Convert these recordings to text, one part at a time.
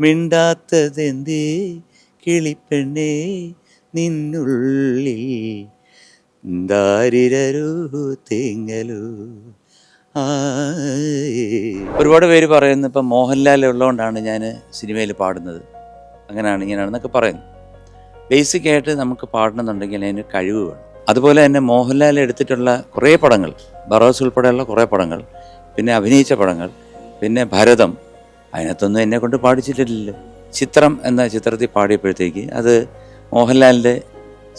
മിണ്ടാത്തതെന്തേ? കിളിപ്പെണ്ണേ നിന്നുള്ളിൽ ദാരിരൂ തേങ്ങലു. ഒരുപാട് പേര് പറയുന്നു ഇപ്പം മോഹൻലാൽ ഉള്ളതുകൊണ്ടാണ് ഞാൻ സിനിമയിൽ പാടുന്നത്. അങ്ങനെയാണ് ഇങ്ങനെയാണെന്നൊക്കെ പറയുന്നു. ബേസിക് ആയിട്ട് നമുക്ക് പാടണമെന്നുണ്ടെങ്കിൽ അതിന് കഴിവ് വേണം. അതുപോലെ തന്നെ മോഹൻലാൽ എടുത്തിട്ടുള്ള കുറേ പടങ്ങൾ ബറോസ് ഉൾപ്പെടെയുള്ള കുറേ പടങ്ങൾ പിന്നെ അഭിനയിച്ച പടങ്ങൾ പിന്നെ ഭരതം അതിനകത്തൊന്നും എന്നെ കൊണ്ട് പാടിച്ചിട്ടില്ലല്ലോ. ചിത്രം എന്ന ചിത്രത്തിൽ പാടിയപ്പോഴത്തേക്ക് അത് മോഹൻലാലിന്റെ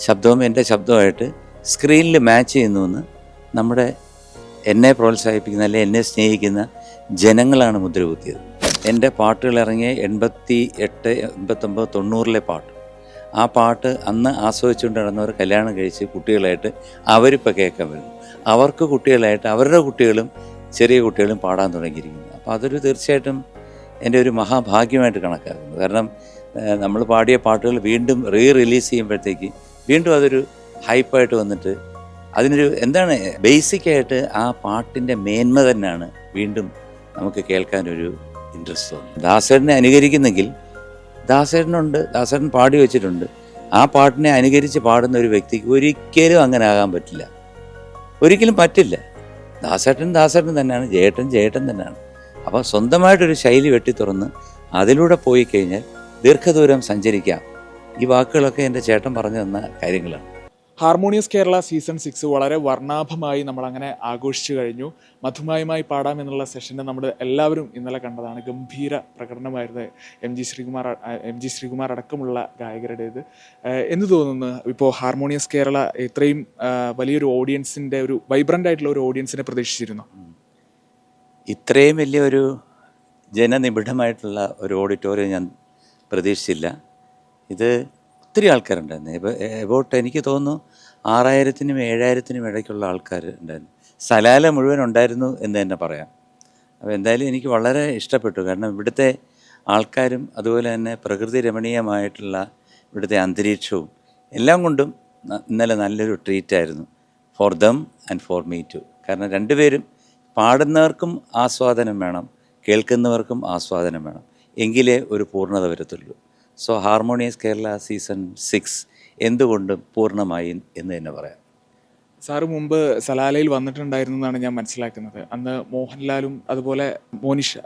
ശബ്ദവും എന്റെ ശബ്ദവുമായിട്ട് സ്ക്രീനിൽ മാച്ച് ചെയ്യുന്നു എന്ന് നമ്മുടെ എന്നെ പ്രോത്സാഹിപ്പിക്കുന്ന അല്ലെങ്കിൽ എന്നെ സ്നേഹിക്കുന്ന ജനങ്ങളാണ് മുദ്ര കുത്തിയത് എന്റെ പാട്ടുകൾ ഇറങ്ങിയ എൺപത്തി എട്ട് എൺപത്തൊമ്പത് തൊണ്ണൂറിലെ പാട്ട്. ആ പാട്ട് അന്ന് ആസ്വദിച്ചുകൊണ്ട് നടന്നവർ കല്യാണം കഴിച്ച് കുട്ടികളായിട്ട് അവരിപ്പോൾ കേൾക്കാൻ വരുന്നു. അവർക്ക് കുട്ടികളായിട്ട് അവരുടെ കുട്ടികളും ചെറിയ കുട്ടികളും പാടാൻ തുടങ്ങിയിരിക്കുന്നു. അപ്പോൾ അതൊരു തീർച്ചയായിട്ടും എന്റെ ഒരു മഹാഭാഗ്യമായിട്ട് കണക്കാക്കുന്നു. കാരണം നമ്മൾ പാടിയ പാട്ടുകൾ വീണ്ടും റീ റിലീസ് ചെയ്യുമ്പോഴത്തേക്ക് വീണ്ടും അതൊരു ഹൈപ്പായിട്ട് വന്നിട്ട് അതിനൊരു എന്താണ് ബേസിക്കായിട്ട് ആ പാട്ടിന്റെ മേന്മ തന്നെയാണ് വീണ്ടും നമുക്ക് കേൾക്കാനൊരു ഇൻട്രസ്റ്റ് തോന്നുന്നത്. ദാസേട്ടനെ അനുകരിക്കുന്നെങ്കിൽ ദാസേട്ടനുണ്ട് ദാസേട്ടൻ പാടി വെച്ചിട്ടുണ്ട്. ആ പാട്ടിനെ അനുകരിച്ച് പാടുന്ന ഒരു വ്യക്തിക്ക് ഒരിക്കലും അങ്ങനെ ആകാൻ പറ്റില്ല. ഒരിക്കലും പറ്റില്ല. ദാസേട്ടൻ ദാസേട്ടൻ തന്നെയാണ് ജേട്ടൻ ജേട്ടൻ തന്നെയാണ്. അപ്പോൾ സ്വന്തമായിട്ടൊരു ശൈലി വെട്ടിത്തുറന്ന് അതിലൂടെ പോയി കഴിഞ്ഞാൽ ദീർഘദൂരം സഞ്ചരിക്കാം. ഈ വാക്കുകളൊക്കെ എന്റെ ചേട്ടൻ പറഞ്ഞു തന്ന കാര്യങ്ങളാണ്. ഹാർമോണിയസ് കേരള സീസൺ സിക്സ് വളരെ വർണാഭമായി നമ്മൾ അങ്ങനെ ആഘോഷിച്ചു കഴിഞ്ഞു. മധുമായുമായി പാടാം എന്നുള്ള സെഷന് നമ്മൾ എല്ലാവരും ഇന്നലെ കണ്ടതാണ്. ഗംഭീര പ്രകടനമായിരുന്നു M G Sreekumar M G Sreekumar അടക്കമുള്ള ഗായകരുടേത്. എന്ന് തോന്നുന്നു? ഇപ്പോൾ ഹാർമോണിയസ് കേരള ഇത്രയും വലിയൊരു ഓഡിയൻസിന്റെ ഒരു വൈബ്രന്റ് ആയിട്ടുള്ള ഒരു ഓഡിയൻസിനെ പ്രതീക്ഷിച്ചിരുന്നു? ഇത്രയും വലിയൊരു ജനനിബിഡമായിട്ടുള്ള ഒരു ഓഡിറ്റോറിയം ഞാൻ പ്രതീക്ഷിച്ചില്ല. ഇത് ഒത്തിരി ആൾക്കാരുണ്ടായിരുന്നു. എബൌട്ട് എനിക്ക് തോന്നുന്നു ആറായിരത്തിനും ഏഴായിരത്തിനും ഇടയ്ക്കുള്ള ആൾക്കാർ ഉണ്ടായിരുന്നു. സലാല മുഴുവൻ ഉണ്ടായിരുന്നു എന്ന് തന്നെ പറയാം. അപ്പോൾ എന്തായാലും എനിക്ക് വളരെ ഇഷ്ടപ്പെട്ടു. കാരണം ഇവിടുത്തെ ആൾക്കാരും അതുപോലെ തന്നെ പ്രകൃതി രമണീയമായിട്ടുള്ള ഇവിടുത്തെ അന്തരീക്ഷവും എല്ലാം കൊണ്ടും ഇന്നലെ നല്ലൊരു ട്രീറ്റായിരുന്നു. For them and for me too. കാരണം രണ്ടുപേരും പാടുന്നവർക്കും ആസ്വാദനം വേണം കേൾക്കുന്നവർക്കും ആസ്വാദനം വേണം. എങ്കിലേ ഒരു പൂർണത വരത്തുള്ളൂ. So harmonious Kerala season six എന്തുകൊണ്ടും പൂർണമായി എന്ന് തന്നെ പറയാം. സാറ് മുമ്പ് സലാലയിൽ വന്നിട്ടുണ്ടായിരുന്നു എന്നാണ് ഞാൻ മനസ്സിലാക്കുന്നത്. അന്ന് മോഹൻലാലും അതുപോലെ മോനിഷ.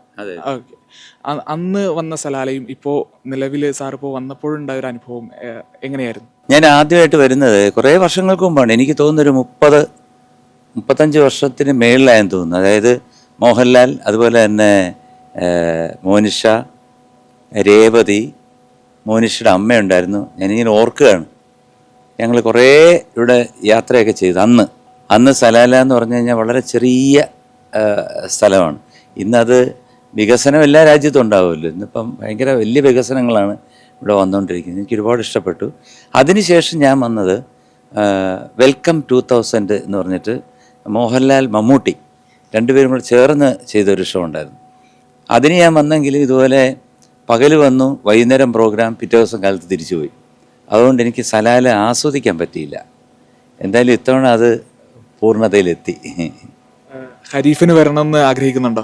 അന്ന് വന്ന സലാലയും ഇപ്പോൾ നിലവിൽ സാർ ഇപ്പോൾ വന്നപ്പോഴുണ്ടായ ഒരു അനുഭവം എങ്ങനെയായിരുന്നു? ഞാൻ ആദ്യമായിട്ട് വരുന്നത് കുറേ വർഷങ്ങൾക്ക് മുമ്പാണ്. എനിക്ക് തോന്നുന്നൊരു മുപ്പത് മുപ്പത്തഞ്ച് വർഷത്തിന് മേളിലായെന്ന് തോന്നുന്നു. അതായത് മോഹൻലാൽ അതുപോലെ തന്നെ മോനിഷ രേവതി മോനിഷയുടെ അമ്മയുണ്ടായിരുന്നു. ഞാനിങ്ങനെ ഓർക്കുകയാണ്. ഞങ്ങൾ കുറേ ഇവിടെ യാത്രയൊക്കെ ചെയ്തു. അന്ന് അന്ന് സലാല എന്ന് പറഞ്ഞു കഴിഞ്ഞാൽ വളരെ ചെറിയ സ്ഥലമാണ്. ഇന്നത് വികസനം എല്ലാ രാജ്യത്തും ഉണ്ടാവുമല്ലോ. ഇന്നിപ്പം ഭയങ്കര വലിയ വികസനങ്ങളാണ് ഇവിടെ വന്നുകൊണ്ടിരിക്കുന്നത്. എനിക്ക് ഒരുപാട് ഇഷ്ടപ്പെട്ടു. അതിനുശേഷം ഞാൻ വന്നത് വെൽക്കം ടു തൗസൻഡ് എന്ന് പറഞ്ഞിട്ട് മോഹൻലാൽ മമ്മൂട്ടി രണ്ടുപേരും കൂടെ ചേർന്ന് ചെയ്തൊരു ഷോ ഉണ്ടായിരുന്നു. അതിന് ഞാൻ വന്നെങ്കിലും ഇതുപോലെ പകൽ വന്നു വൈകുന്നേരം പ്രോഗ്രാം പിറ്റേ ദിവസം കാലത്ത് തിരിച്ചുപോയി. അതുകൊണ്ട് എനിക്ക് സലാല ആസ്വദിക്കാൻ പറ്റിയില്ല. എന്തായാലും ഇത്തവണ അത് പൂർണതയിലെത്തി. ഹരീഫിന് വരണം എന്ന് ആഗ്രഹിക്കുന്നുണ്ടോ?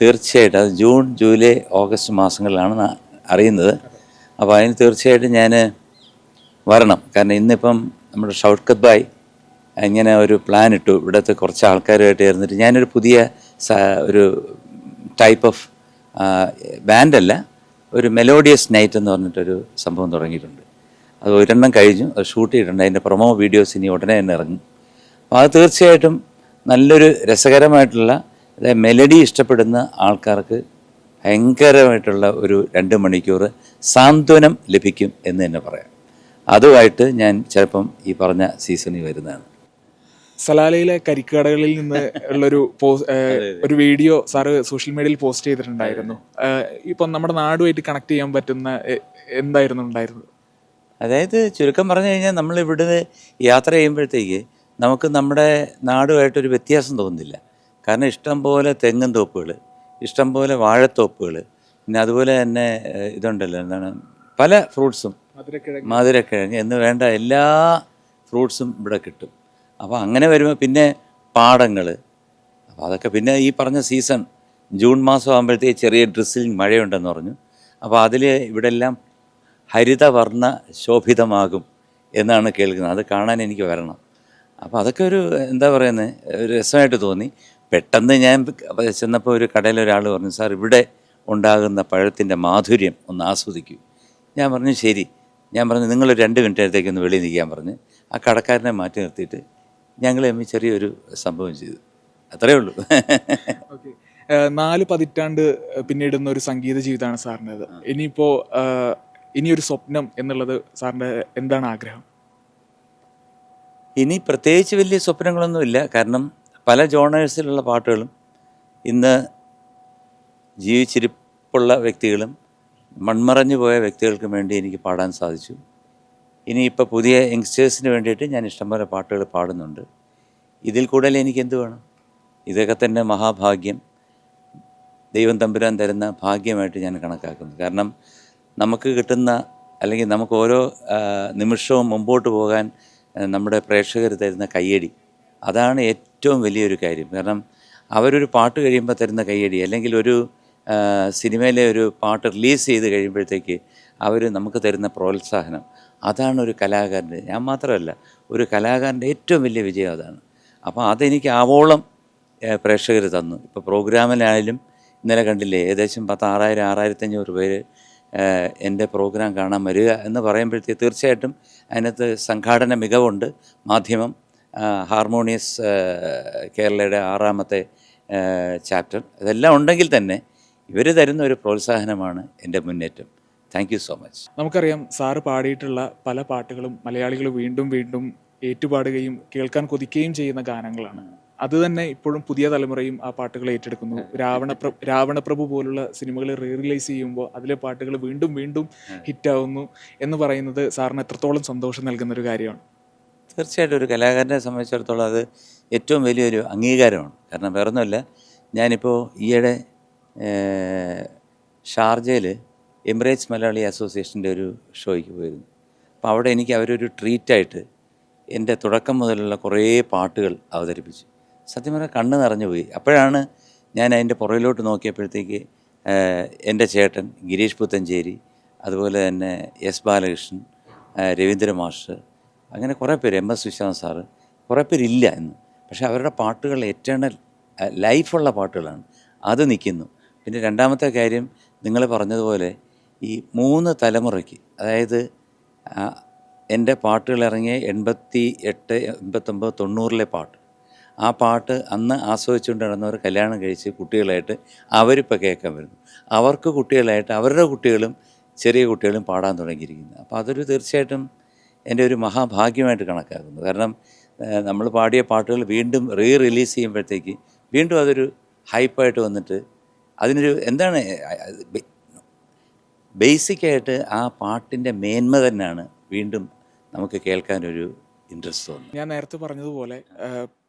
തീർച്ചയായിട്ടും. അത് ജൂൺ ജൂലൈ ഓഗസ്റ്റ് മാസങ്ങളിലാണ് അറിയുന്നത്. അപ്പോൾ അതിന് തീർച്ചയായിട്ടും ഞാൻ വരണം. കാരണം ഇന്നിപ്പം നമ്മുടെ ഷൗക്കത്ത് ബായ് ഇങ്ങനെ ഒരു പ്ലാൻ ഇട്ടു. ഇവിടുത്തെ കുറച്ച് ആൾക്കാരുമായിട്ട് ചേർന്നിട്ട് ഞാനൊരു പുതിയ ഒരു ടൈപ്പ് ഓഫ് ബാൻഡല്ല ഒരു മെലോഡിയസ് നൈറ്റ് എന്ന് പറഞ്ഞിട്ടൊരു സംഭവം തുടങ്ങിയിട്ടുണ്ട്. അത് ഒരെണ്ണം കഴിഞ്ഞു അത് ഷൂട്ട് ചെയ്തിട്ടുണ്ട്. അതിന്റെ പ്രൊമോ വീഡിയോസ് ഇനി ഉടനെ തന്നെ ഇറങ്ങും. അപ്പോൾ അത് തീർച്ചയായിട്ടും നല്ലൊരു രസകരമായിട്ടുള്ള അതായത് മെലഡി ഇഷ്ടപ്പെടുന്ന ആൾക്കാർക്ക് ഭയങ്കരമായിട്ടുള്ള ഒരു രണ്ട് മണിക്കൂർ സാന്ത്വനം ലഭിക്കും എന്ന് തന്നെ പറയാം. അതുമായിട്ട് ഞാൻ ചിലപ്പം ഈ പറഞ്ഞ സീസണിൽ വരുന്നതാണ്. സലാലയിലെ കരിക്കടകളിൽ നിന്ന് ഉള്ളൊരു ഒരു വീഡിയോ സാറ് സോഷ്യൽ മീഡിയയിൽ പോസ്റ്റ് ചെയ്തിട്ടുണ്ടായിരുന്നു. ഇപ്പൊ നമ്മുടെ നാടുമായിട്ട് കണക്ട് ചെയ്യാൻ പറ്റുന്ന എന്തായിരുന്നു ഉണ്ടായിരുന്നത്? അതായത് ചുരുക്കം പറഞ്ഞു കഴിഞ്ഞാൽ നമ്മൾ ഇവിടെ യാത്ര ചെയ്യുമ്പോഴത്തേക്ക് നമുക്ക് നമ്മുടെ നാടുമായിട്ടൊരു വ്യത്യാസം തോന്നുന്നില്ല. കാരണം ഇഷ്ടംപോലെ തെങ്ങും തോപ്പുകൾ ഇഷ്ടംപോലെ വാഴത്തോപ്പുകൾ പിന്നെ അതുപോലെ തന്നെ ഇതുണ്ടല്ലോ എന്താണ് പല ഫ്രൂട്ട്സും മധുരക്കിഴങ്ങ്. മധുരക്കിഴങ്ങ് എന്ന് വേണ്ട എല്ലാ ഫ്രൂട്ട്സും ഇവിടെ കിട്ടും. അപ്പോൾ അങ്ങനെ വരുമ്പോൾ പിന്നെ പാടങ്ങൾ അപ്പോൾ അതൊക്കെ പിന്നെ ഈ പറഞ്ഞ സീസൺ ജൂൺ മാസം ആകുമ്പോഴത്തേക്ക് ചെറിയ ഡ്രസ്സിൽ മഴയുണ്ടെന്ന് പറഞ്ഞു. അപ്പോൾ അതിൽ ഇവിടെ എല്ലാം ഹരിതവർണ ശോഭിതമാകും എന്നാണ് കേൾക്കുന്നത്. അത് കാണാൻ എനിക്ക് വരണം. അപ്പോൾ അതൊക്കെ ഒരു എന്താ പറയുന്നത് ഒരു രസമായിട്ട് തോന്നി. പെട്ടെന്ന് ഞാൻ ചെന്നപ്പോൾ ഒരു കടയിൽ ഒരാൾ പറഞ്ഞു സാർ ഇവിടെ ഉണ്ടാകുന്ന പഴത്തിന്റെ മാധുര്യം ഒന്ന് ആസ്വദിക്കൂ. ഞാൻ പറഞ്ഞു ശരി. ഞാൻ പറഞ്ഞു നിങ്ങൾ രണ്ട് മിനിറ്റ് നേരത്തേക്ക് ഒന്ന് വെളിയിൽ നിൽക്കാൻ പറഞ്ഞ്. ആ കടക്കാരനെ മാറ്റി നിർത്തിയിട്ട് ഞങ്ങൾ തമ്മിൽ ചെറിയൊരു സംഭവം ചെയ്തു. അത്രേ ഉള്ളൂ. ഓക്കെ നാല് പതിറ്റാണ്ട് പിന്നിടുന്ന ഒരു സംഗീത ജീവിതമാണ് സാറിന്റെത്. ഇനിയിപ്പോൾ ഇനിയൊരു സ്വപ്നം എന്നുള്ളത് സാറിന്റെ എന്താണ് ആഗ്രഹം? ഇനി പ്രത്യേകിച്ച് വലിയ സ്വപ്നങ്ങളൊന്നുമില്ല കാരണം പല ജോണേഴ്സിലുള്ള പാട്ടുകളും ഇന്ന് ജീവിച്ചിരിപ്പുള്ള വ്യക്തികളും മൺമറഞ്ഞു പോയ വ്യക്തികൾക്കും വേണ്ടി എനിക്ക് പാടാൻ സാധിച്ചു. ഇനി ഇപ്പോൾ പുതിയ യങ്സ്റ്റേഴ്സിന് വേണ്ടിയിട്ട് ഞാൻ ഇഷ്ടംപോലെ പാട്ടുകൾ പാടുന്നുണ്ട്. ഇതിൽ കൂടുതൽ എനിക്ക് എന്ത് വേണം? ഇതൊക്കെ തന്നെ മഹാഭാഗ്യം. ദൈവം തമ്പുരാൻ തരുന്ന ഭാഗ്യമായിട്ട് ഞാൻ കണക്കാക്കുന്നു. കാരണം നമുക്ക് കിട്ടുന്ന അല്ലെങ്കിൽ നമുക്ക് ഓരോ നിമിഷവും മുമ്പോട്ട് പോകാൻ നമ്മുടെ പ്രേക്ഷകർ തരുന്ന കയ്യടി. അതാണ് ഏറ്റവും വലിയൊരു കാര്യം. കാരണം അവരൊരു പാട്ട് കഴിയുമ്പോൾ തരുന്ന കയ്യടി. അല്ലെങ്കിൽ ഒരു സിനിമയിലെ ഒരു പാട്ട് റിലീസ് ചെയ്ത് കഴിയുമ്പോഴത്തേക്ക് അവർ നമുക്ക് തരുന്ന പ്രോത്സാഹനം. അതാണ് ഒരു കലാകാരന്റെ ഞാൻ മാത്രമല്ല ഒരു കലാകാരന്റെ ഏറ്റവും വലിയ വിജയം അതാണ്. അപ്പോൾ അതെനിക്ക് ആവോളം പ്രേക്ഷകർ തന്നു. ഇപ്പോൾ പ്രോഗ്രാമിലായാലും ഇന്നലെ കണ്ടില്ലേ ഏകദേശം പത്ത് ആറായിരം ആറായിരത്തഞ്ഞൂറ് പേര് എന്റെ പ്രോഗ്രാം കാണാൻ വരിക എന്ന് പറയുമ്പോഴത്തേക്ക് തീർച്ചയായിട്ടും അതിനകത്ത് സംഘാടന മികവുണ്ട്. മാധ്യമം ഹാർമോണിയസ് കേരളയുടെ ആറാമത്തെ ചാപ്റ്റർ. ഇതെല്ലാം ഉണ്ടെങ്കിൽ തന്നെ ഇവർ തരുന്ന ഒരു പ്രോത്സാഹനമാണ് എന്റെ മുന്നേറ്റം. താങ്ക് യു സോ മച്ച് നമുക്കറിയാം സാറ് പാടിയിട്ടുള്ള പല പാട്ടുകളും മലയാളികൾ വീണ്ടും വീണ്ടും ഏറ്റുപാടുകയും കേൾക്കാൻ കൊതിക്കുകയും ചെയ്യുന്ന ഗാനങ്ങളാണ്. അത് തന്നെ ഇപ്പോഴും പുതിയ തലമുറയും ആ പാട്ടുകൾ ഏറ്റെടുക്കുന്നു. രാവണ രാവണപ്രഭു പോലുള്ള സിനിമകൾ റീ റിലീസ് ചെയ്യുമ്പോൾ അതിലെ പാട്ടുകൾ വീണ്ടും വീണ്ടും ഹിറ്റാവുന്നു എന്ന് പറയുന്നത് സാറിന് എത്രത്തോളം സന്തോഷം നൽകുന്ന ഒരു കാര്യമാണ്. തീർച്ചയായിട്ടും ഒരു കലാകാരനെ സംബന്ധിച്ചിടത്തോളം അത് ഏറ്റവും വലിയൊരു അംഗീകാരമാണ്. കാരണം വേറൊന്നുമല്ല ഞാനിപ്പോൾ ഈയിടെ ഷാർജയിൽ എമിറേറ്റ്സ് മലയാളി അസോസിയേഷന്റെ ഒരു ഷോയ്ക്ക് പോയിരുന്നു. അപ്പോൾ അവിടെ എനിക്ക് അവരൊരു ട്രീറ്റായിട്ട് എന്റെ തുടക്കം മുതലുള്ള കുറേ പാട്ടുകൾ അവതരിപ്പിച്ചു. സത്യം പറഞ്ഞാൽ കണ്ണ് നിറഞ്ഞു പോയി. അപ്പോഴാണ് ഞാൻ അതിന്റെ പുറകിലോട്ട് നോക്കിയപ്പോഴത്തേക്ക് എന്റെ ചേട്ടൻ ഗിരീഷ് പുത്തഞ്ചേരി അതുപോലെ തന്നെ എസ് ബാലകൃഷ്ണൻ രവീന്ദ്ര മാഷ് അങ്ങനെ കുറേ പേര് എം എസ് വിശ്വനാഥ് സാറ് കുറേ പേരില്ല എന്ന്. പക്ഷേ അവരുടെ പാട്ടുകൾ എറ്റേണൽ ലൈഫുള്ള പാട്ടുകളാണ്. അത് നിൽക്കുന്നു. പിന്നെ രണ്ടാമത്തെ കാര്യം നിങ്ങൾ പറഞ്ഞതുപോലെ ഈ മൂന്ന് തലമുറയ്ക്ക് അതായത് എന്റെ പാട്ടുകൾ ഇറങ്ങിയ എൺപത്തി എട്ട് എൺപത്തൊമ്പത് തൊണ്ണൂറിലെ പാട്ട്. ആ പാട്ട് അന്ന് ആസ്വദിച്ചുകൊണ്ട് നടന്നവർ കല്യാണം കഴിച്ച് കുട്ടികളായിട്ട് അവരിപ്പോൾ കേൾക്കാൻ വരുന്നു. അവർക്ക് കുട്ടികളായിട്ട് അവരുടെ കുട്ടികളും ചെറിയ കുട്ടികളും പാടാൻ തുടങ്ങിയിരിക്കുന്നു. അപ്പോൾ അതൊരു തീർച്ചയായിട്ടും എന്റെ ഒരു മഹാഭാഗ്യമായിട്ട് കണക്കാക്കുന്നു. കാരണം നമ്മൾ പാടിയ പാട്ടുകൾ വീണ്ടും റീ റിലീസ് ചെയ്യുമ്പോഴത്തേക്ക് വീണ്ടും അതൊരു ഹൈപ്പായിട്ട് വന്നിട്ട് അതിനൊരു എന്താണ് ബേസിക്കായിട്ട് ആ പാട്ടിന്റെ മേന്മ തന്നെയാണ് വീണ്ടും നമുക്ക് കേൾക്കാനൊരു ഇൻട്രസ്റ്റ് തോന്നുന്നു ഞാൻ നേരത്തെ പറഞ്ഞതുപോലെ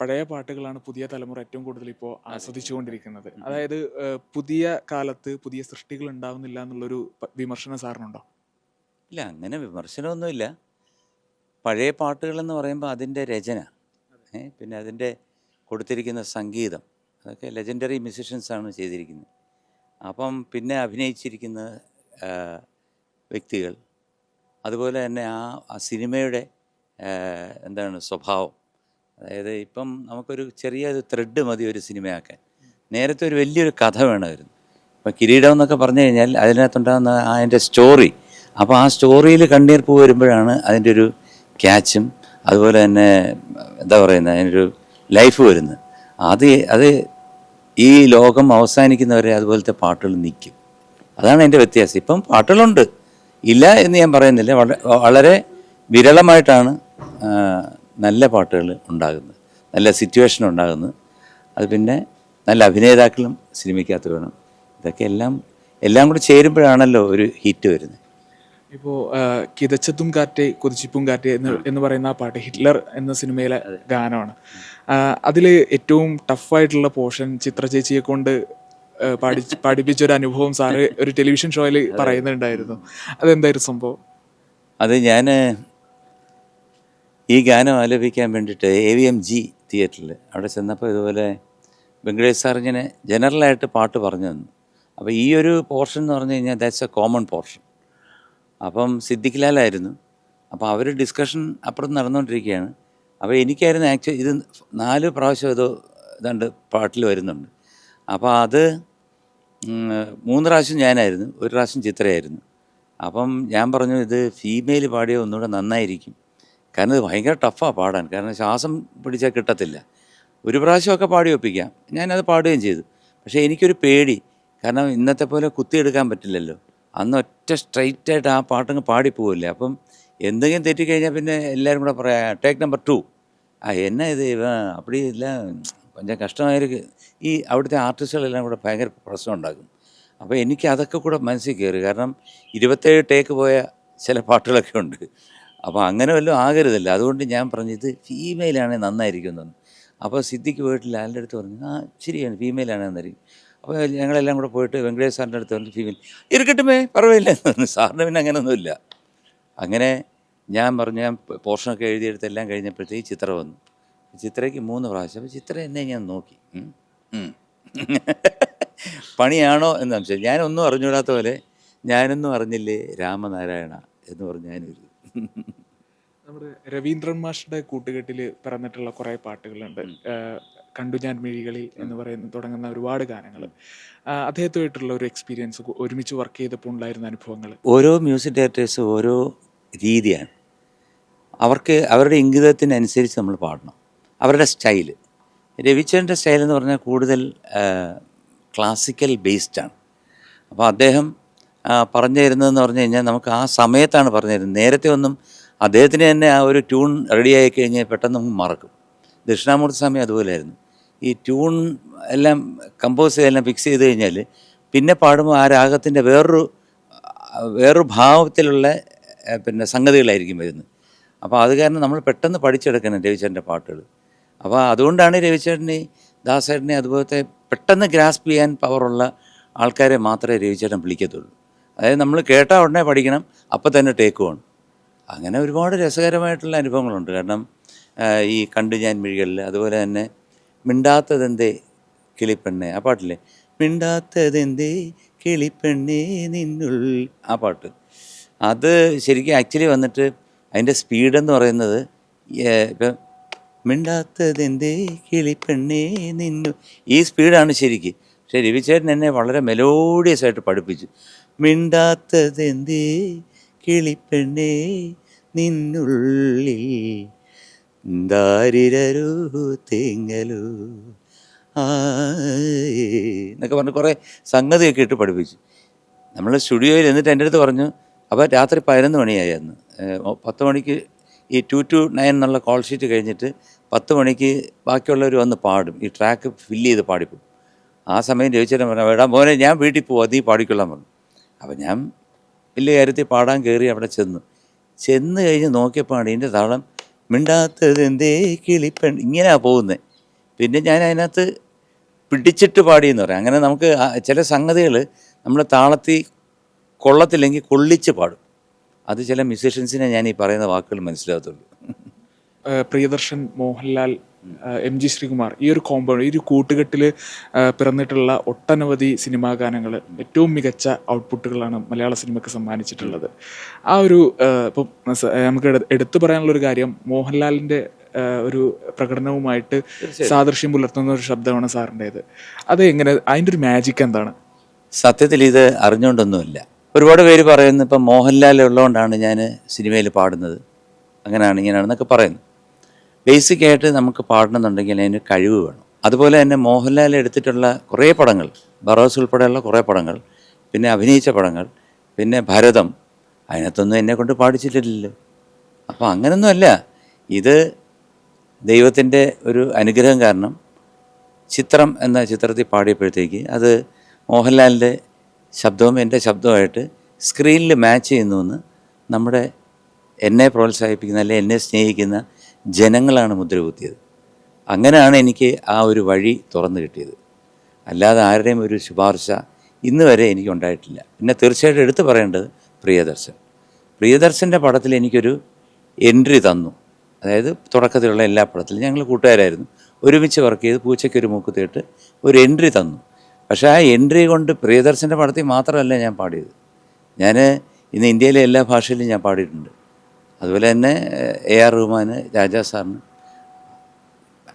പഴയ പാട്ടുകളാണ് പുതിയ തലമുറ ഏറ്റവും കൂടുതൽ ഇപ്പോൾ ആസ്വദിച്ചുകൊണ്ടിരിക്കുന്നത്. അതായത് പുതിയ കാലത്ത് പുതിയ സൃഷ്ടികൾ ഉണ്ടാവുന്നില്ല എന്നുള്ളൊരു വിമർശനം സാറിനുണ്ടോ? ഇല്ല അങ്ങനെ വിമർശനമൊന്നുമില്ല. പഴയ പാട്ടുകളെന്ന് പറയുമ്പോൾ അതിന്റെ രചന പിന്നെ അതിന്റെ കൊടുത്തിരിക്കുന്ന സംഗീതം. അതൊക്കെ ലെജൻഡറി മ്യൂസിഷ്യൻസാണ് ചെയ്തിരിക്കുന്നത്. അപ്പം പിന്നെ അഭിനയിച്ചിരിക്കുന്ന വ്യക്തികൾ. അതുപോലെ തന്നെ ആ ആ സിനിമയുടെ എന്താണ് സ്വഭാവം. അതായത് ഇപ്പം നമുക്കൊരു ചെറിയ ത്രെഡ് മതി ഒരു സിനിമയാക്കാൻ. നേരത്തെ ഒരു വലിയൊരു കഥ വേണമായിരുന്നു. ഇപ്പം കിരീടം എന്നൊക്കെ പറഞ്ഞു കഴിഞ്ഞാൽ അതിനകത്തുണ്ടാകുന്ന അതിന്റെ സ്റ്റോറി അപ്പോൾ ആ സ്റ്റോറിയിൽ കണ്ണീർ പൂ വരുമ്പോഴാണ് അതിന്റെ ഒരു ക്യാച്ചും അതുപോലെ തന്നെ എന്താ പറയുന്നത് അതിനൊരു ലൈഫ് വരുന്നത്. അത് അത് ഈ ലോകം അവസാനിക്കുന്നവരെ അതുപോലത്തെ പാട്ടുകൾ നിൽക്കും. അതാണ് എന്റെ വ്യത്യാസം. ഇപ്പം പാട്ടുകളുണ്ട്. ഇല്ല എന്ന് ഞാൻ പറയുന്നില്ല. വളരെ വിരളമായിട്ടാണ് നല്ല പാട്ടുകൾ ഉണ്ടാകുന്നത്. നല്ല സിറ്റുവേഷൻ ഉണ്ടാകുന്നത്. അത് പിന്നെ നല്ല അഭിനേതാക്കളും സിനിമയ്ക്കകത്ത് വേണം. ഇതൊക്കെ എല്ലാം എല്ലാം കൂടി ചേരുമ്പോഴാണല്ലോ ഒരു ഹിറ്റ് വരുന്നത്. ഇപ്പോൾ കിതച്ചത്തും കാറ്റെ കുതിച്ചിപ്പും കാറ്റെ എന്ന് എന്ന് പറയുന്ന ആ പാട്ട് ഹിറ്റ്ലർ എന്ന സിനിമയിലെ ഗാനമാണ്. അതിൽ ഏറ്റവും ടഫായിട്ടുള്ള പോർഷൻ ചിത്ര ചേച്ചിയെ കൊണ്ട് ആ, പാടി പാടിപ്പിച്ച ഒരു അനുഭവം സാറ് ഒരു ടെലിവിഷൻ ഷോയിൽ പറയുന്നുണ്ടായിരുന്നു. അതെന്തായിരുന്നു സംഭവം? അത് ഞാൻ ഈ ഗാനം ആലപിക്കാൻ വേണ്ടിയിട്ട് എ വി എം ജി തിയേറ്ററിൽ അവിടെ ചെന്നപ്പോൾ ഇതുപോലെ വെങ്കടേഷ് സാർ ഇങ്ങനെ ജനറലായിട്ട് പാട്ട് പറഞ്ഞു തന്നു. അപ്പോൾ ഈ ഒരു പോർഷൻ എന്ന് പറഞ്ഞു കഴിഞ്ഞാൽ ദാറ്റ്സ് എ കോമൺ പോർഷൻ അപ്പം സിദ്ദിഖ് ലാലായിരുന്നു അപ്പോൾ അവർ ഡിസ്കഷൻ അപ്പുറത്ത് നടന്നുകൊണ്ടിരിക്കുകയാണ് അപ്പോൾ എനിക്കായിരുന്നു ആക്ച്വലി ഇത് നാല് പ്രാവശ്യം ഏതോ ഇതുണ്ട് പാട്ടിൽ വരുന്നുണ്ട്. അപ്പോൾ അത് മൂന്ന് പ്രാവശ്യം ഞാനായിരുന്നു. ഒരു പ്രാവശ്യം ചിത്രയായിരുന്നു. അപ്പം ഞാൻ പറഞ്ഞു ഇത് ഫീമെയിൽ പാടിയ ഒന്നുകൂടെ നന്നായിരിക്കും. കാരണം ഇത് ഭയങ്കര ടഫാണ് പാടാൻ. കാരണം ശ്വാസം പിടിച്ചാൽ കിട്ടത്തില്ല. ഒരു പ്രാവശ്യമൊക്കെ പാടി ഒപ്പിക്കാം. ഞാനത് പാടുകയും ചെയ്തു. പക്ഷേ എനിക്കൊരു പേടി. കാരണം ഇന്നത്തെ പോലെ കുത്തിയെടുക്കാൻ പറ്റില്ലല്ലോ. അന്ന് ഒറ്റ സ്ട്രൈറ്റായിട്ട് ആ പാട്ടങ്ങ് പാടിപ്പോവില്ലേ. അപ്പം എന്തെങ്കിലും തെറ്റിക്കഴിഞ്ഞാൽ പിന്നെ എല്ലാവരും കൂടെ പറയാം ടേക്ക് നമ്പർ ടു ആ എന്നാ ഇത്? അപ്പടി ഇല്ല. ഭയങ്കര കഷ്ടമായിരിക്കും. ഈ അവിടുത്തെ ആർട്ടിസ്റ്റുകളെല്ലാം കൂടെ ഭയങ്കര പ്രശ്നം ഉണ്ടാക്കും. അപ്പോൾ എനിക്ക് അതൊക്കെ കൂടെ മനസ്സിൽ കയറി കാരണം ഇരുപത്തേഴ് ടേക്ക് പോയ ചില പാട്ടുകളൊക്കെ ഉണ്ട്. അപ്പോൾ അങ്ങനെ വല്ലതും ആകരുതല്ല. അതുകൊണ്ട് ഞാൻ പറഞ്ഞത് ഫീമെയിലാണെങ്കിൽ നന്നായിരിക്കുമെന്നു അപ്പോൾ സിദ്ധിക്ക് പോയിട്ട് ലാലിന്റെ അടുത്ത് പറഞ്ഞു ആ ശരിയാണ് ഫീമെയിലാണ് എന്നായിരിക്കും അപ്പോൾ ഞങ്ങളെല്ലാം കൂടെ പോയിട്ട് വെങ്കടേഷ് സാറിന്റെ അടുത്ത് പറഞ്ഞു ഫീമെയിൽ ഇരിക്കട്ടുമേ പറവയില്ല എന്ന് പറഞ്ഞു. സാറിന് പിന്നെ അങ്ങനെയൊന്നുമില്ല അങ്ങനെ ഞാൻ പറഞ്ഞു ഞാൻ പോർഷനൊക്കെ എഴുതിയെടുത്തെല്ലാം കഴിഞ്ഞപ്പോഴത്തേക്ക് ചിത്രം വന്നു. ചിത്രയ്ക്ക് മൂന്ന് പ്രാവശ്യം. അപ്പോൾ ചിത്ര എന്നെ ഞാൻ നോക്കി. പണിയാണോ എന്ന് സംശയം ഞാനൊന്നും അറിഞ്ഞൂടാത്ത പോലെ ഞാനൊന്നും അറിഞ്ഞില്ലേ രാമനാരായണ എന്ന് പറഞ്ഞ് ഞാനൊരു നമ്മുടെ രവീന്ദ്രൻ മാഷിന്റെ കൂട്ടുകെട്ടിൽ പറഞ്ഞിട്ടുള്ള കുറേ പാട്ടുകളുണ്ട്. കണ്ടു ഞാൻ മിഴികളിൽ എന്ന് പറയുന്ന തുടങ്ങുന്ന ഒരുപാട് ഗാനങ്ങൾ അദ്ദേഹത്തുമായിട്ടുള്ള ഒരു എക്സ്പീരിയൻസ് ഒരുമിച്ച് വർക്ക് ചെയ്തപ്പോൾ ഉണ്ടായിരുന്ന അനുഭവങ്ങൾ ഓരോ മ്യൂസിക് ഡയറക്ടേഴ്സും ഓരോ രീതിയാണ്. അവർക്ക് അവരുടെ ഇംഗിതത്തിനനുസരിച്ച് നമ്മൾ പാടണം. അവരുടെ സ്റ്റൈൽ രവിചന്ദ്രന്റെ സ്റ്റൈൽ എന്ന് പറഞ്ഞാൽ കൂടുതൽ ക്ലാസിക്കൽ ബേസ്ഡാണ് അപ്പോൾ അദ്ദേഹം പറഞ്ഞു തരുന്നതെന്ന് പറഞ്ഞു കഴിഞ്ഞാൽ നമുക്ക് ആ സമയത്താണ് പറഞ്ഞു തരുന്നത് നേരത്തെ ഒന്നും അദ്ദേഹത്തിന് തന്നെ ആ ഒരു ട്യൂൺ റെഡിയായി കഴിഞ്ഞാൽ പെട്ടെന്ന് നമുക്ക് മറക്കും. ദക്ഷിണാമൂർത്തി സ്വാമി അതുപോലെയായിരുന്നു. ഈ ട്യൂൺ എല്ലാം കമ്പോസ് ചെയ്തെല്ലാം ഫിക്സ് ചെയ്ത് കഴിഞ്ഞാൽ പിന്നെ പാടുമ്പോൾ ആ രാഗത്തിന്റെ വേറൊരു വേറൊരു ഭാവത്തിലുള്ള പിന്നെ സംഗതികളായിരിക്കും വരുന്നത്. അപ്പോൾ അത് കാരണം നമ്മൾ പെട്ടെന്ന് പഠിച്ചെടുക്കണം രവിചന്ദ്രന്റെ പാട്ടുകൾ. അപ്പോൾ അതുകൊണ്ടാണ് രവിചേട്ടനെ ദാസേട്ടനെ അതുപോലത്തെ പെട്ടെന്ന് ഗ്രാസ്പ് ചെയ്യാൻ പവറുള്ള ആൾക്കാരെ മാത്രമേ രവിചേട്ടൻ വിളിക്കത്തുള്ളൂ. അതായത് നമ്മൾ കേട്ടാൽ ഉടനെ പഠിക്കണം അപ്പം തന്നെ ടേക്ക് വേണം അങ്ങനെ ഒരുപാട് രസകരമായിട്ടുള്ള അനുഭവങ്ങളുണ്ട്. കാരണം ഈ കണ്ടു ഞാൻ മിഴികളിൽ അതുപോലെ തന്നെ മിണ്ടാത്തതെന്തേ കിളിപ്പെണ്ണെ ആ പാട്ടില്ലേ? മിണ്ടാത്തതെന്തേ കിളിപ്പെണ്ണേ നിന്നുള്ളിൽ ആ പാട്ട്. അത് ശരിക്കും ആക്ച്വലി വന്നിട്ട് അതിന്റെ സ്പീഡെന്ന് പറയുന്നത് ഇപ്പം മിണ്ടാത്തതെന്തേ കിളിപ്പെണ്ണേ നിന്നു? ഈ സ്പീഡാണ് ശരിക്ക്. പക്ഷെ രവിചേട്ടൻ എന്നെ വളരെ മെലോഡിയസ് ആയിട്ട് പഠിപ്പിച്ചു. മിണ്ടാത്തതെന്തേ കിളിപ്പെണ്ണേ നിന്നുള്ളിൽ? ദാരിരൂ തേങ്ങലു എന്നൊക്കെ പറഞ്ഞ് കുറേ സംഗതിയൊക്കെ ഇട്ട് പഠിപ്പിച്ചു. നമ്മൾ സ്റ്റുഡിയോയിൽ എന്നിട്ട് എന്റെ അടുത്ത് പറഞ്ഞു അപ്പോൾ രാത്രി പതിനൊന്ന് മണിയായി അന്ന്. പത്ത് മണിക്ക് ഈ ടു ടു നയൻ എന്നുള്ള കോൾ ഷീറ്റ് കഴിഞ്ഞിട്ട് പത്ത് മണിക്ക് ബാക്കിയുള്ളവർ വന്ന് പാടും. ഈ ട്രാക്ക് ഫില്ല് ചെയ്ത് പാടിപ്പോകും ആ സമയം രവിചേട്ടൻ പറഞ്ഞു എടാ മോനെ ഞാൻ വീട്ടിൽ പോകും അതീ പാടിക്കൊള്ളാൻ പറഞ്ഞു. അപ്പം ഞാൻ വലിയ കാര്യത്തിൽ പാടാൻ കയറി അവിടെ ചെന്നു. ചെന്ന് കഴിഞ്ഞ് നോക്കിയപ്പോൾ ഇതിന്റെ താളം മിണ്ടാത്തത് എന്തേ കിളിപ്പെൺ ഇങ്ങനെയാണ് പോകുന്നത് പിന്നെ ഞാൻ അതിനകത്ത് പിടിച്ചിട്ട് പാടിയെന്ന് പറയാം. അങ്ങനെ നമുക്ക് ചില സംഗതികൾ നമ്മൾ താളത്തിൽ കൊള്ളത്തില്ലെങ്കിൽ കൊള്ളിച്ച് പാടും. അത് ചില മ്യൂസീഷ്യൻസിനെ ഞാൻ ഈ പറയുന്ന വാക്കുകൾ മനസ്സിലാകത്തുള്ളൂ. പ്രിയദർശൻ മോഹൻലാൽ എം ജി ശ്രീകുമാർ ഈ ഒരു കോമ്പോ ഈ ഒരു കൂട്ടുകെട്ടിൽ പിറന്നിട്ടുള്ള ഒട്ടനവധി സിനിമാ ഗാനങ്ങൾ ഏറ്റവും മികച്ച ഔട്ട്പുട്ടുകളാണ് മലയാള സിനിമയ്ക്ക് സമ്മാനിച്ചിട്ടുള്ളത്. ആ ഒരു ഇപ്പം നമുക്ക് എടുത്തു പറയാനുള്ള ഒരു കാര്യം മോഹൻലാലിന്റെ ഒരു പ്രകടനവുമായിട്ട് സാദൃശ്യം പുലർത്തുന്ന ഒരു ശബ്ദമാണ് സാറിന്റെത് അത് എങ്ങനെ അതിന്റെ ഒരു മാജിക് എന്താണ്? സത്യത്തിൽ ഇത് അറിഞ്ഞുകൊണ്ടൊന്നുമില്ല ഒരുപാട് പേര് പറയുന്നു ഇപ്പം മോഹൻലാൽ ഉള്ളതുകൊണ്ടാണ് ഞാൻ സിനിമയിൽ പാടുന്നത്. അങ്ങനെയാണ് ഇങ്ങനെയാണെന്നൊക്കെ ബേസിക് ആയിട്ട് നമുക്ക് പാടണമെന്നുണ്ടെങ്കിൽ അതിന് കഴിവ് വേണം. അതുപോലെ തന്നെ മോഹൻലാൽ എടുത്തിട്ടുള്ള കുറേ പടങ്ങൾ ബറോസ് ഉൾപ്പെടെയുള്ള കുറേ പടങ്ങൾ പിന്നെ അഭിനയിച്ച പടങ്ങൾ പിന്നെ ഭരതം അതിനകത്തൊന്നും എന്നെ കൊണ്ട് പാടിച്ചിട്ടില്ലല്ലോ. അപ്പോൾ അങ്ങനൊന്നുമല്ല ഇത് ദൈവത്തിന്റെ ഒരു അനുഗ്രഹം കാരണം ചിത്രം എന്ന ചിത്രത്തിൽ പാടിയപ്പോഴത്തേക്ക് അത് മോഹൻലാലിന്റെ ശബ്ദവും എന്റെ ശബ്ദവുമായിട്ട് സ്ക്രീനിൽ മാച്ച് ചെയ്യുന്നു എന്ന് നമ്മുടെ എന്നെ പ്രോത്സാഹിപ്പിക്കുന്ന അല്ലെ എന്നെ സ്നേഹിക്കുന്ന ജനങ്ങളാണ് മുദ്ര കുത്തിയത് അങ്ങനെയാണ് എനിക്ക് ആ ഒരു വഴി തുറന്നു കിട്ടിയത്. അല്ലാതെ ആരുടെയും ഒരു ശുപാർശ ഇന്ന് വരെ എനിക്ക് ഉണ്ടായിട്ടില്ല പിന്നെ തീർച്ചയായിട്ടും എടുത്തു പറയേണ്ടത് പ്രിയദർശൻ. പ്രിയദർശന്റെ പടത്തിൽ എനിക്കൊരു എൻട്രി തന്നു. അതായത് തുടക്കത്തിലുള്ള എല്ലാ പടത്തിലും ഞങ്ങൾ കൂട്ടുകാരായിരുന്നു. ഒരുമിച്ച് വർക്ക് ചെയ്ത് പൂച്ചയ്ക്കൊരു മൂക്കുത്തിയിട്ട് ഒരു എൻട്രി തന്നു. പക്ഷേ ആ എൻട്രി കൊണ്ട് പ്രിയദർശന്റെ പടത്തിൽ മാത്രമല്ല ഞാൻ പാടിയത്. ഞാൻ ഇന്ന് ഇന്ത്യയിലെ എല്ലാ ഭാഷയിലും ഞാൻ പാടിയിട്ടുണ്ട്. അതുപോലെ തന്നെ എ ആർ റഹ്മാന് രാജാ സാറിന്.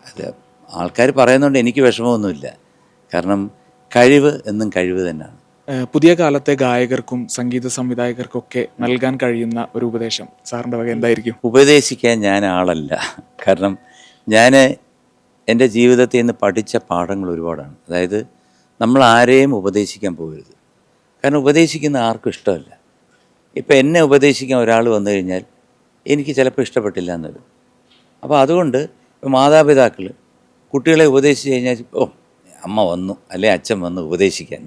അത് ആൾക്കാർ പറയുന്നതുകൊണ്ട് എനിക്ക് വിഷമമൊന്നുമില്ല. കാരണം കഴിവ് എന്നും കഴിവ് തന്നെയാണ്. പുതിയ കാലത്തെ ഗായകർക്കും സംഗീത സംവിധായകർക്കൊക്കെ നൽകാൻ കഴിയുന്ന ഒരു ഉപദേശം. സാറിന്റെ വക എന്തായിരിക്കും? ഉപദേശിക്കാൻ ഞാൻ ആളല്ല. കാരണം ഞാൻ എന്റെ ജീവിതത്തിൽ നിന്ന് പഠിച്ച പാഠങ്ങൾ ഒരുപാടാണ്. അതായത് നമ്മൾ ആരെയും ഉപദേശിക്കാൻ പോകരുത്. കാരണം ഉപദേശിക്കുന്ന ആർക്കും ഇഷ്ടമല്ല. ഇപ്പം എന്നെ ഉപദേശിക്കാൻ ഒരാൾ വന്നു കഴിഞ്ഞാൽ എനിക്ക് ചിലപ്പോൾ ഇഷ്ടപ്പെട്ടില്ല എന്ന് വരും അപ്പോൾ അതുകൊണ്ട് ഇപ്പോൾ മാതാപിതാക്കൾ കുട്ടികളെ ഉപദേശിച്ച് കഴിഞ്ഞാൽ ഓ അമ്മ വന്നു അല്ലെ അച്ഛൻ വന്നു ഉപദേശിക്കാൻ.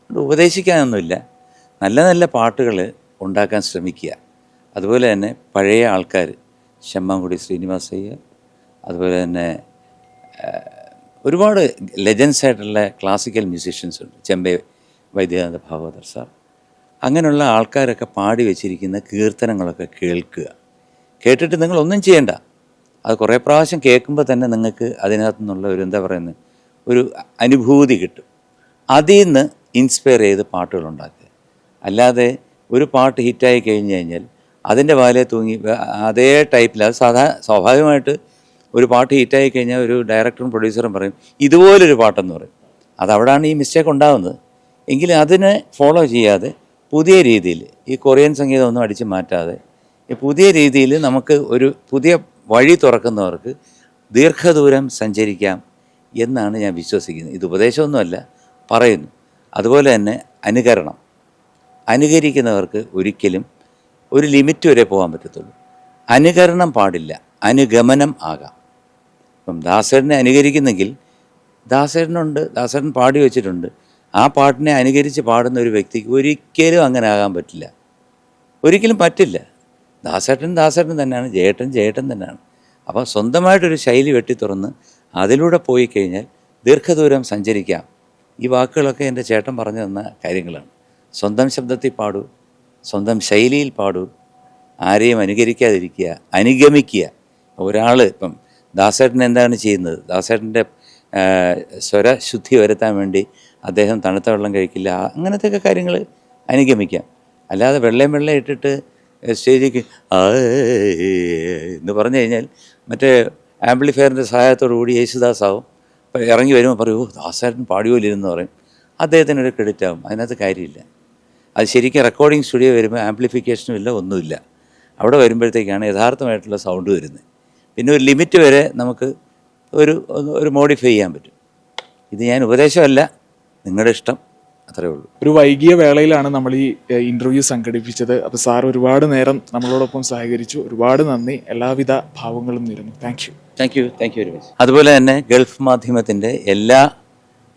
അതുകൊണ്ട് ഉപദേശിക്കാനൊന്നുമില്ല. നല്ല നല്ല പാട്ടുകൾ ഉണ്ടാക്കാൻ ശ്രമിക്കുക. അതുപോലെ തന്നെ പഴയ ആൾക്കാർ ശമ്മാങ്കുടി ശ്രീനിവാസയ്യ അതുപോലെ തന്നെ ഒരുപാട് ലെജൻസ് ആയിട്ടുള്ള ക്ലാസിക്കൽ മ്യൂസീഷ്യൻസ് ഉണ്ട്. ചെമ്പൈ വൈദ്യനാഥ ഭാഗവതർ സാർ. അങ്ങനെയുള്ള ആൾക്കാരൊക്കെ പാടി വെച്ചിരിക്കുന്ന കീർത്തനങ്ങളൊക്കെ കേൾക്കുക. കേട്ടിട്ട് നിങ്ങൾ ഒന്നും ചെയ്യണ്ട. അത് കുറേ പ്രാവശ്യം കേൾക്കുമ്പോൾ തന്നെ നിങ്ങൾക്ക് അതിനകത്തു നിന്നുള്ള ഒരു എന്താ പറയുന്നത് ഒരു അനുഭൂതി കിട്ടും. അതിൽ നിന്ന് ഇൻസ്പയർ ചെയ്ത് പാട്ടുകൾ ഉണ്ടാക്കുക. അല്ലാതെ ഒരു പാട്ട് ഹിറ്റായി കഴിഞ്ഞ് കഴിഞ്ഞാൽ അതിന്റെ വാലെ തൂങ്ങി അതേ ടൈപ്പിൽ അത് സാധാ സ്വാഭാവികമായിട്ട് ഒരു പാട്ട് ഹിറ്റായി കഴിഞ്ഞാൽ ഒരു ഡയറക്ടറും പ്രൊഡ്യൂസറും പറയും ഇതുപോലൊരു പാട്ടെന്ന് പറയും. അതവിടാണ് ഈ മിസ്റ്റേക്ക് ഉണ്ടാകുന്നത് എങ്കിലും അതിനെ ഫോളോ ചെയ്യാതെ പുതിയ രീതിയിൽ ഈ കൊറിയൻ സംഗീതം ഒന്നും അടിച്ച് മാറ്റാതെ ഈ പുതിയ രീതിയിൽ നമുക്ക് ഒരു പുതിയ വഴി തുറക്കുന്നവർക്ക് ദീർഘദൂരം സഞ്ചരിക്കാം എന്നാണ് ഞാൻ വിശ്വസിക്കുന്നത്. ഇത് ഉപദേശമൊന്നുമല്ല പറയുന്നു. അതുപോലെ തന്നെ അനുകരണം. അനുകരിക്കുന്നവർക്ക് ഒരിക്കലും ഒരു ലിമിറ്റ് വരെ പോകാൻ പറ്റത്തുള്ളൂ. അനുകരണം പാടില്ല അനുഗമനം ആകാം. ഇപ്പം ദാസരനെ അനുകരിക്കുന്നെങ്കിൽ ദാസരനുണ്ട് ദാസരൻ പാടി വെച്ചിട്ടുണ്ട്. ആ പാട്ടിനെ അനുകരിച്ച് പാടുന്ന ഒരു വ്യക്തിക്ക് ഒരിക്കലും അങ്ങനെ ആകാൻ പറ്റില്ല. ഒരിക്കലും പറ്റില്ല. ദാസേട്ടൻ ദാസേട്ടൻ തന്നെയാണ് ജേട്ടൻ ജേട്ടൻ തന്നെയാണ്. അപ്പോൾ സ്വന്തമായിട്ടൊരു ശൈലി വെട്ടി തുറന്ന് അതിലൂടെ പോയി കഴിഞ്ഞാൽ ദീർഘദൂരം സഞ്ചരിക്കാം. ഈ വാക്കുകളൊക്കെ എന്റെ ചേട്ടൻ പറഞ്ഞു തന്ന കാര്യങ്ങളാണ്. സ്വന്തം ശബ്ദത്തിൽ പാടൂ സ്വന്തം ശൈലിയിൽ പാടൂ ആരെയും അനുകരിക്കാതിരിക്കുക അനുഗമിക്കുക. ഒരാൾ ഇപ്പം ദാസേട്ടൻ എന്താണ് ചെയ്യുന്നത്? ദാസേട്ടന്റെ സ്വരശുദ്ധി വരുത്താൻ വേണ്ടി അദ്ദേഹം തണുത്ത വെള്ളം കഴിക്കില്ല. അങ്ങനത്തെയൊക്കെ കാര്യങ്ങൾ അനുഗമിക്കാം അല്ലാതെ വെള്ളയും വെള്ളം ഇട്ടിട്ട് സ്റ്റേജിക്ക് എന്ന് പറഞ്ഞു കഴിഞ്ഞാൽ മറ്റേ ആംപ്ലിഫയറിന്റെ സഹായത്തോടു കൂടി യേശുദാസ് ആവും. അപ്പോൾ ഇറങ്ങി വരുമ്പോൾ പറയൂ ദാസേട്ടൻ പാടിയോലിരുന്ന് പറയും. അദ്ദേഹത്തിനൊരു ക്രെഡിറ്റ് ആവും. അതിനകത്ത് കാര്യമില്ല. അത് ശരിക്കും റെക്കോർഡിംഗ് സ്റ്റുഡിയോ വരുമ്പോൾ ആംപ്ലിഫിക്കേഷനും ഇല്ല ഒന്നുമില്ല. അവിടെ വരുമ്പോഴത്തേക്കാണ് യഥാർത്ഥമായിട്ടുള്ള സൗണ്ട് വരുന്നത്. പിന്നെ ഒരു ലിമിറ്റ് വരെ നമുക്ക് ഒരു ഒരു മോഡിഫൈ ചെയ്യാൻ പറ്റും. ഇത് ഞാൻ ഉപദേശമല്ല. നിങ്ങളുടെ ഇഷ്ടം. അത്രേ ഉള്ളൂ. ഒരു വൈകിയ വേളയിലാണ് നമ്മൾ ഈ ഇന്റർവ്യൂ സംഘടിപ്പിച്ചത്. അപ്പോൾ സാർ ഒരുപാട് നേരം നമ്മളോടൊപ്പം സഹകരിച്ചു. ഒരുപാട് നന്ദി. എല്ലാവിധ ഭാവങ്ങളും നേരുന്നു. Thank you thank you thank you very much അതുപോലെ തന്നെ ഗൾഫ് മാധ്യമത്തിന്റെ എല്ലാ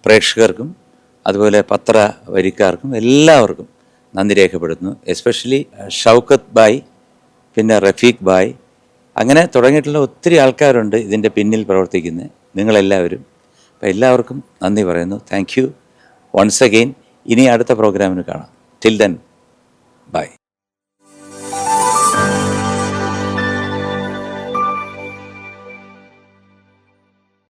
പ്രേക്ഷകർക്കും അതുപോലെ പത്ര വരിക്കാർക്കും എല്ലാവർക്കും നന്ദി രേഖപ്പെടുത്തുന്നു. എസ്പെഷ്യലി ഷൗക്കത്ത് ബായ് പിന്നെ റഫീഖ് ബായ് അങ്ങനെ തുടങ്ങിയിട്ടുള്ള ഒത്തിരി ആൾക്കാരുണ്ട് ഇതിന്റെ പിന്നിൽ പ്രവർത്തിക്കുന്നത്. നിങ്ങളെല്ലാവരും. അപ്പോൾ എല്ലാവർക്കും നന്ദി പറയുന്നു. താങ്ക് യു വൺസ് അഗെയിൻ ഇനി അടുത്ത പ്രോഗ്രാമിന് കാണാം. Till then bye